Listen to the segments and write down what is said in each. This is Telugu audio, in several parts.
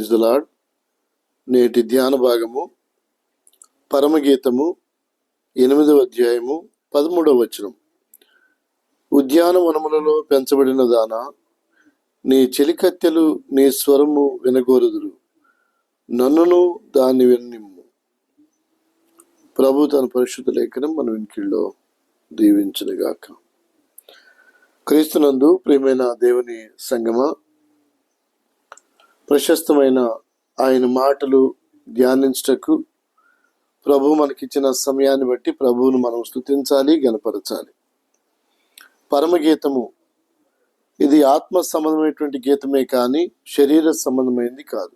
ఇజ్లాడ్ నేటి ధ్యాన భాగము పరమగీతము ఎనిమిదవ అధ్యాయము పదమూడవ వచనం. ఉద్యానవనములలో పెంచబడిన దాన నీ చెలికత్తెలు నీ స్వరము వినగోరుదురు నన్నును దాన్ని విన్నిమ్ము ప్రభు తన పరిశుద్ధ లేఖనం మన వెనుకల్లో దీవించనుగాక. క్రీస్తునందు ప్రియమైన దేవుని సంగమా ప్రశస్తమైన ఆయన మాటలు ధ్యానించటకు ప్రభు మనకిచ్చిన సమయాన్ని బట్టి ప్రభువును మనం స్థుతించాలి గనపరచాలి పరమగీతము ఇది ఆత్మ సంబంధమైనటువంటి గీతమే కానీ శరీర సంబంధమైనది కాదు.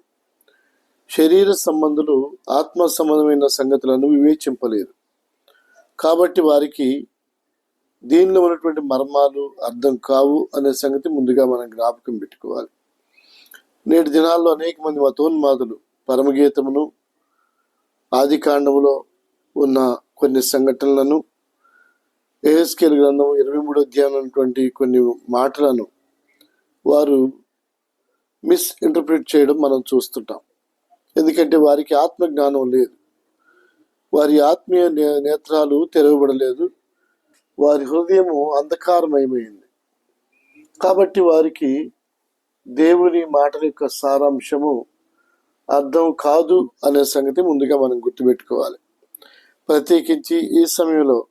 శరీర సంబంధులు ఆత్మ సంబంధమైన సంగతులను వివేచింపలేరు. కాబట్టి వారికి దీనిలో ఉన్నటువంటి మర్మాలు అర్థం కావు అనే సంగతి ముందుగా మనం జ్ఞాపకం పెట్టుకోవాలి. నేటి దినాల్లో అనేక మంది మతోన్మాదులు పరమగీతమును ఆది కాండములో ఉన్న కొన్ని సంఘటనలను ఏఎస్కేల్ గ్రంథం ఇరవై మూడు అధ్యాయమైనటువంటి కొన్ని మాటలను వారు మిస్ ఇంటర్ప్రిట్ చేయడం మనం చూస్తుంటాం. ఎందుకంటే వారికి ఆత్మ జ్ఞానం లేదు. వారి ఆత్మీయ నే- నేత్రాలు తెరవబడలేదు. వారి హృదయము అంధకారమయమైంది. కాబట్టి వారికి దేవుని మాటల యొక్క సారాంశము అర్థం కాదు అనే సంగతి ముందుగా మనం గుర్తుపెట్టుకోవాలి. ప్రత్యేకించి ఈ సమయంలో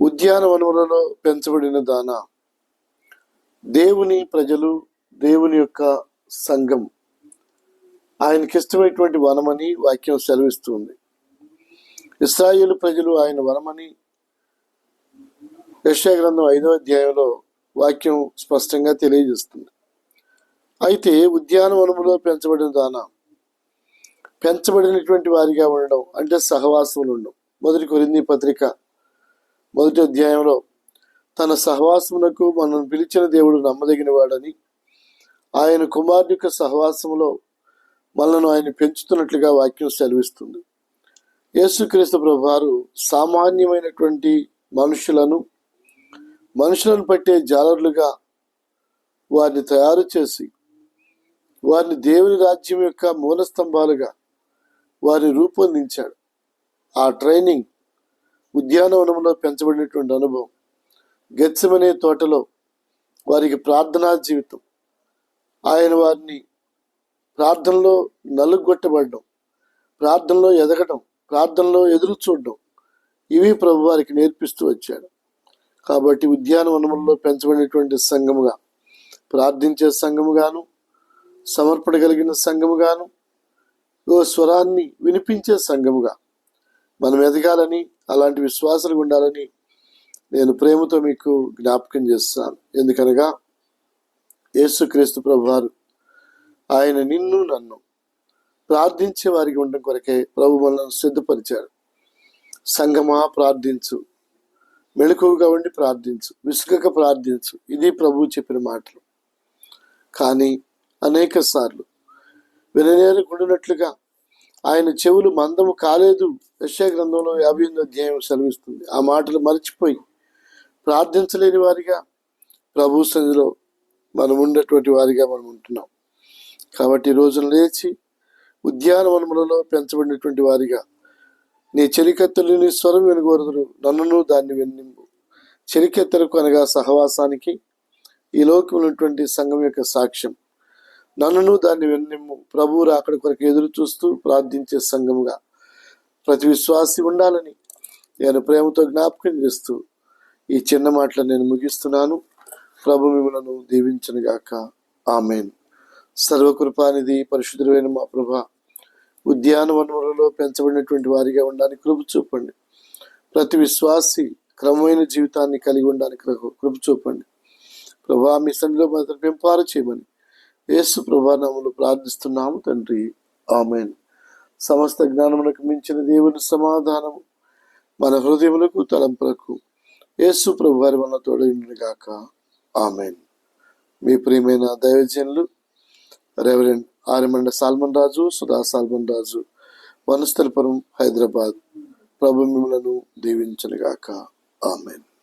ఉద్యానవనములలో పెంచబడిన దాన దేవుని ప్రజలు దేవుని యొక్క సంఘం ఆయనకి ఇష్టమైనటువంటి వనమని వాక్యం సెలవిస్తుంది. ఇస్రాయేల్ ప్రజలు ఆయన వనమని యెషయా గ్రంథం ఐదవ అధ్యాయంలో వాక్యం స్పష్టంగా తెలియజేస్తుంది. అయితే ఉద్యానవనములో పెంచబడిన దాన? పెంచబడినటువంటి వారిగా ఉండడం అంటే సహవాసములు ఉండడం. మొదటి కొరింది పత్రిక మొదటి అధ్యాయంలో తన సహవాసమునకు మనల్ని పిలిచిన దేవుడు నమ్మదగిన వాడని ఆయన కుమారుని యొక్క సహవాసములో మనల్ని ఆయన పెంచుతున్నట్లుగా వాక్యం సెలవిస్తుంది. యేసుక్రీస్తు ప్రభు వారు సామాన్యమైనటువంటి మనుషులను మనుషులను పట్టే జాలర్లుగా వారిని తయారు చేసి వారిని దేవుని రాజ్యం యొక్క మూల స్తంభాలుగా వారిని రూపొందించాడు. ఆ ట్రైనింగ్ ఉద్యానవనంలో పెంచబడినటువంటి అనుభవం గెత్సమనే తోటలో వారికి ప్రార్థనా జీవితం ఆయన వారిని ప్రార్థనలో నలుగొట్టబడడం ప్రార్థనలో ఎదగడం ప్రార్థనలో ఎదురు చూడడం ఇవి ప్రభు వారికి నేర్పిస్తూ వచ్చాడు. కాబట్టి ఉద్యానవనములలో పెంచబడినటువంటి సంఘముగా ప్రార్థించే సంఘముగాను సమర్పణ కలిగిన సంఘముగాను ఓ స్వరాన్ని వినిపించే సంఘముగా మనం ఎదగాలని అలాంటి విశ్వాసాలు ఉండాలని నేను ప్రేమతో మీకు జ్ఞాపకం చేస్తాను ఎందుకనగా యేసుక్రీస్తు ప్రభువారు ఆయన నిన్ను నన్ను ప్రార్థించే వారికి ఉండడం కొరకే ప్రభు మనల్ని సిద్ధపరిచాడు. సంఘమా ప్రార్థించు. మెళకువగా ఉండి ప్రార్థించు విసుగక ప్రార్థించు. ఇది ప్రభు చెప్పిన మాటలు. కానీ అనేక సార్లు విననేరుకుంటున్నట్లుగా ఆయన చెవులు మందము కాలేదు. యశా గ్రంథంలో యాభై ఎనిమిది అధ్యాయం సెలవిస్తుంది. ఆ మాటలు మర్చిపోయి ప్రార్థించలేని వారిగా ప్రభు సన్నిధిలో మనం ఉండేటువంటి వారిగా మనం ఉంటున్నాం. కాబట్టి ఈ రోజున లేచి ఉద్యానవనములలో పెంచబడినటువంటి వారిగా నీ చెలికత్తెలు నీ స్వరం వినగోరుదురు. నన్నును దాన్ని వెన్నింపు. చెలికెత్తలకు అనగా సహవాసానికి. ఈ లోకమైనటువంటి ఉన్నటువంటి సంఘం యొక్క సాక్ష్యం. నన్నును దాన్ని విన్నిమ్ము ప్రభువు రాకడ కొరకు ఎదురు చూస్తూ ప్రార్థించే సంఘముగా ప్రతి విశ్వాసి ఉండాలని నేను ప్రేమతో జ్ఞాపకం చేస్తూ ఈ చిన్న మాటలు నేను ముగిస్తున్నాను. ప్రభు మిమ్మలను దీవించనుగాక. ఆమెన్. సర్వకృపానిధి పరిశుద్ధులైన మా ప్రభ ఉద్యానవనములలో పెంచబడినటువంటి వారిగా ఉండడానికి కృప చూపండి. ప్రతి విశ్వాసి క్రమమైన జీవితాన్ని కలిగి ఉండడానికి కృప చూపండి. ప్రభా మీ సన్నిలో మాత్రం పెంపారు చేయమని యేసు ప్రభానాములు ప్రార్థిస్తున్నాము తండ్రి. ఆమెన్. సమస్త జ్ఞానమునకు మించిన దేవుని సమాధానము మన హృదయములకు తలంపులకు యేసు ప్రభు వారి మన తోడైనగాక ఆమెన్. మీ ప్రియమైన దైవజనులు reverend Aryamanda Solomon Raju Sudha Solomon Raju Vanasthalipuram Hyderabad. ప్రభు మిమ్మలను దీవించనుగాక. ఆమెన్.